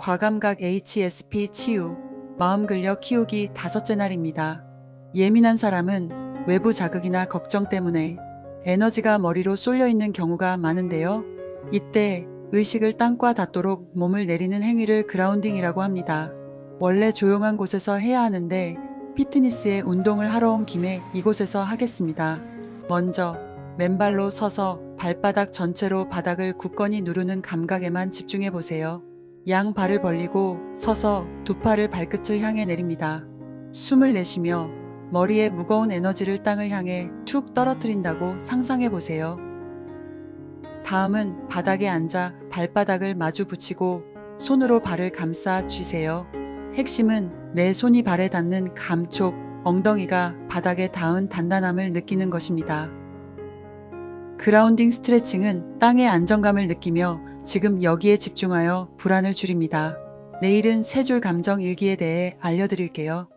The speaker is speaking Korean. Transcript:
과감각 HSP 치유, 마음 근력 키우기 다섯째 날입니다. 예민한 사람은 외부 자극이나 걱정 때문에 에너지가 머리로 쏠려 있는 경우가 많은데요. 이때 의식을 땅과 닿도록 몸을 내리는 행위를 그라운딩이라고 합니다. 원래 조용한 곳에서 해야 하는데 피트니스에 운동을 하러 온 김에 이곳에서 하겠습니다. 먼저 맨발로 서서 발바닥 전체로 바닥을 굳건히 누르는 감각에만 집중해 보세요. 양 발을 벌리고 서서 두 팔을 발끝을 향해 내립니다. 숨을 내쉬며 머리에 무거운 에너지를 땅을 향해 툭 떨어뜨린다고 상상해 보세요. 다음은 바닥에 앉아 발바닥을 마주 붙이고 손으로 발을 감싸 쥐세요. 핵심은 내 손이 발에 닿는 감촉, 엉덩이가 바닥에 닿은 단단함을 느끼는 것입니다. 그라운딩 스트레칭은 땅의 안정감을 느끼며 지금 여기에 집중하여 불안을 줄입니다. 내일은 세 줄 감정 일기에 대해 알려드릴게요.